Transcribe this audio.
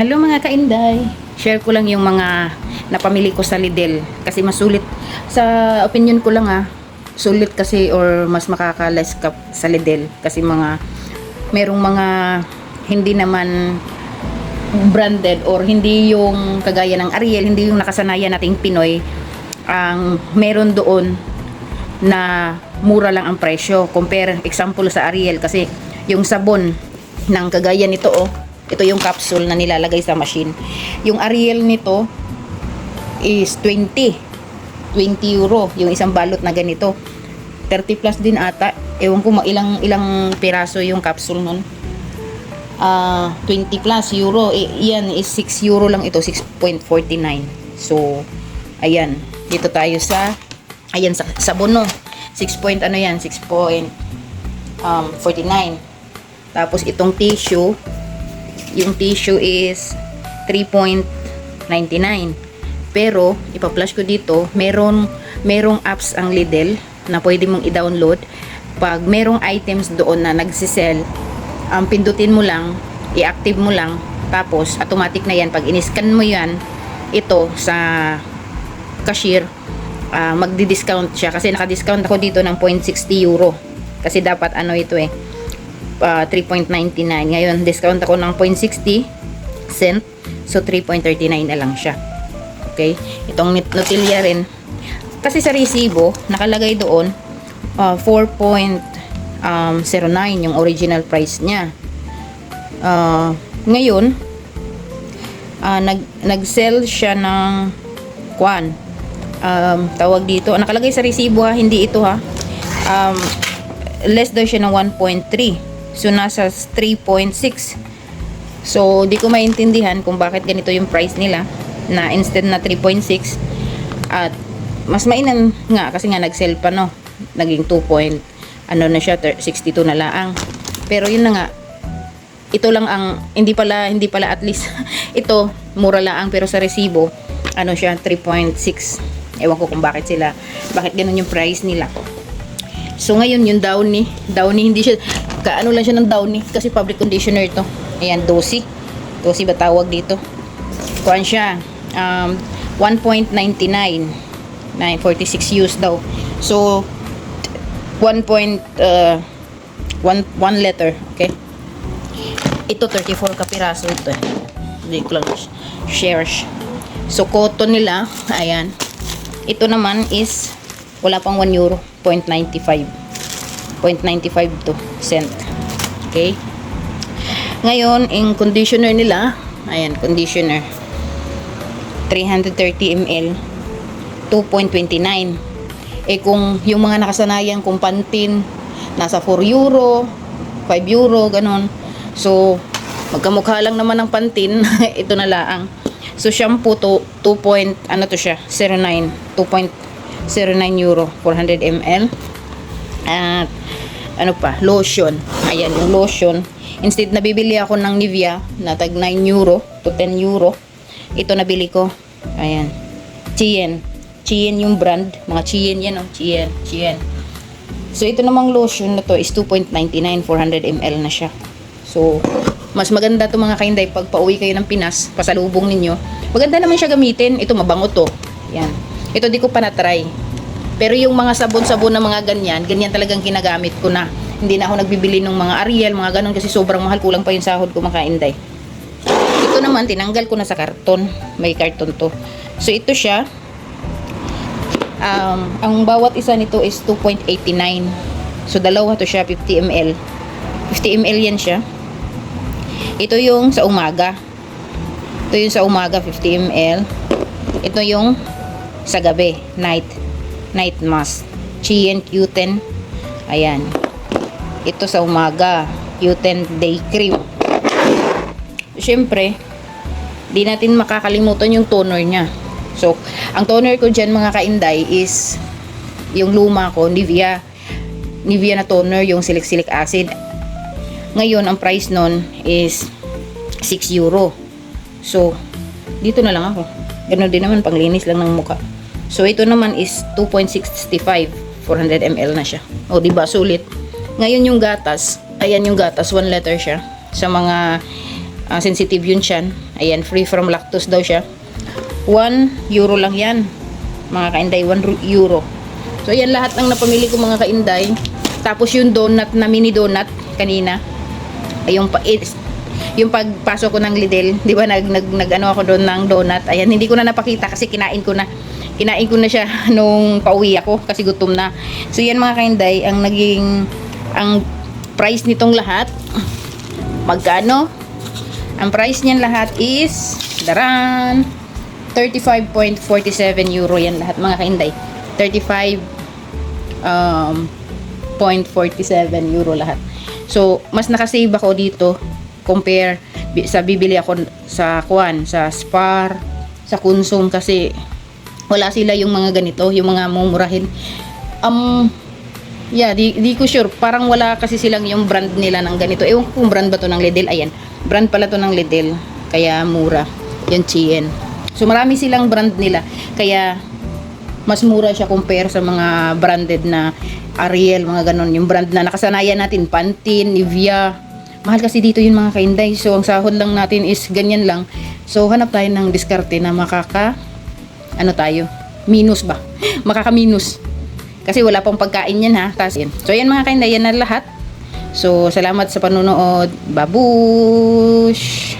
Hello mga kainday. Share ko lang yung mga napamili ko sa Lidl kasi masulit sa opinion ko lang ah. Sulit kasi or mas makaka-less ka sa Lidl kasi mga merong mga hindi naman branded or hindi yung kagaya ng Ariel, hindi yung nakasanayan nating Pinoy ang meron doon na mura lang ang presyo. Compare example sa Ariel kasi yung sabon ng kagaya nito oh, ito yung capsule na nilalagay sa machine. Yung Ariel nito is 20. 20 euro yung isang balot na ganito. 30 plus din ata. Ewan ko ilang ilang piraso yung capsule nun. Ah, 20 plus euro. Eh, yan is 6 euro lang ito, 6.49. So, ayan. Dito tayo sa ayan sa sabono. 6 point ano yan, 6 point um, 49. Tapos itong tissue, yung tissue is 3.99. Pero, ipa-flash ko dito, meron, merong apps ang Lidl na pwede mong i-download. Pag merong items doon na nagsisell, ang pindutin mo lang, i-active mo lang, tapos automatic na yan. Pag in-scan mo yan, ito sa cashier, ah, magdi-discount siya. Kasi naka-discount ako dito ng 0.60 euro. Kasi dapat ano ito eh, ah, 3.99. Ngayon, discount ako ng 0.60 cent. So, 3.39 na lang siya. Okay? Itong nut- Nutilya rin. Kasi sa resibo, nakalagay doon, ah, 4.09 yung original price niya. Ah, ngayon, ah, nag, nag-sell siya ng kwan. Um, tawag dito, nakalagay sa resibo ha, hindi ito ha. Um, less daw siya ng 1.3. So, nasa 3.6. So, di ko maintindihan kung bakit ganito yung price nila na instead na 3.6 at mas mainam nga kasi nga nag-sell pa no. Naging 2 point ano na siya thir- 62 na laang. Pero yun na nga ito lang ang hindi pala hindi pala at least ito mura lang pero sa resibo ano siya 3.6 ewan ko kung bakit sila bakit ganun yung price nila so ngayon yung downy downy hindi siya kaano lang siya ng downy kasi public conditioner to ayan dosi dosi ba tawag dito kuan siya um, 1.99 946 use daw so 1. Point, uh, 1 1 letter okay ito 34 kapiraso ito. Hindi ko lang shares. So cotton nila, ayan. Ito naman is wala pang 1 euro, 0.95. 0.95 to cent. Okay? Ngayon, yung conditioner nila, ayan, conditioner. 330 ml, 2.29. Eh kung yung mga nakasanayan kung pantin, nasa 4 euro, 5 euro, ganon. So, magkamukha lang naman ng pantin, ito na laang. So, shampoo to 2 point, ano to siya, 09, 2.09 euro, 400 ml. At, ano pa, lotion. Ayan, yung lotion. Instead, nabibili ako ng Nivea na tag 9 euro to 10 euro. Ito nabili ko. Ayan. Chien. Chien yung brand. Mga Chien yan, oh. Chien. Chien. So, ito namang lotion na to is 2.99, 400 ml na siya. So, mas maganda to mga kainday pag pauwi kayo ng Pinas, pasalubong ninyo. Maganda naman siya gamitin. Ito, mabango to. Yan. Ito di ko pa na-try. Pero yung mga sabon-sabon na mga ganyan, ganyan talagang ginagamit ko na. Hindi na ako nagbibili ng mga Ariel, mga ganun kasi sobrang mahal. Kulang pa yung sahod ko mga kainday. Ito naman, tinanggal ko na sa karton. May karton to. So, ito siya. Um, ang bawat isa nito is 2.89. So, dalawa to siya, 50 ml. 50 ml yan siya. Ito yung sa umaga. Ito yung sa umaga, 50 ml. Ito yung sa gabi, night. Night mask. Chien Q10. Ayan. Ito sa umaga, Q10 day cream. Siyempre, di natin makakalimutan yung toner niya. So, ang toner ko dyan mga kainday is yung luma ko, Nivea. Nivea na toner, yung silic-silic acid. Ngayon, ang price nun is 6 euro. So, dito na lang ako. Ganun din naman, panglinis lang ng muka. So, ito naman is 2.65. 400 ml na siya. O, di ba Sulit. Ngayon yung gatas, ayan yung gatas, 1 liter siya. Sa mga ah, sensitive yun siya. Ayan, free from lactose daw siya. 1 euro lang yan. Mga kainday, 1 ru- euro. So, ayan lahat ng napamili ko mga kainday. Tapos yung donut na mini donut kanina. Ay, yung, pa, yung pagpasok ko ng Lidl, di ba nag, nag, nag ano ako doon ng donut. Ayan, hindi ko na napakita kasi kinain ko na. Kinain ko na siya nung pauwi ako kasi gutom na. So, yan mga kainday, ang naging, ang price nitong lahat, magkano? Ang price niyan lahat is, daran, 35.47 euro yan lahat mga kainday. 35 um, 0.47 euro lahat. So, mas nakasave ako dito compare sa bibili ako sa Kwan, sa Spar, sa Consum kasi wala sila yung mga ganito, yung mga mumurahin. Um, yeah, di, di ko sure. Parang wala kasi silang yung brand nila ng ganito. Ewan ko kung brand ba to ng Lidl. Ayan, brand pala to ng Lidl. Kaya mura. Yung Chien. So, marami silang brand nila. Kaya, mas mura siya compare sa mga branded na Ariel, mga ganon. Yung brand na nakasanayan natin, Pantene, Nivea. Mahal kasi dito yung mga kainday. So, ang sahod lang natin is ganyan lang. So, hanap tayo ng diskarte na makaka, ano tayo, minus ba? Makaka-minus. Kasi wala pang pagkain yan ha. Tas, yan. So, yan mga kainday, yan na lahat. So, salamat sa panunood. Babush!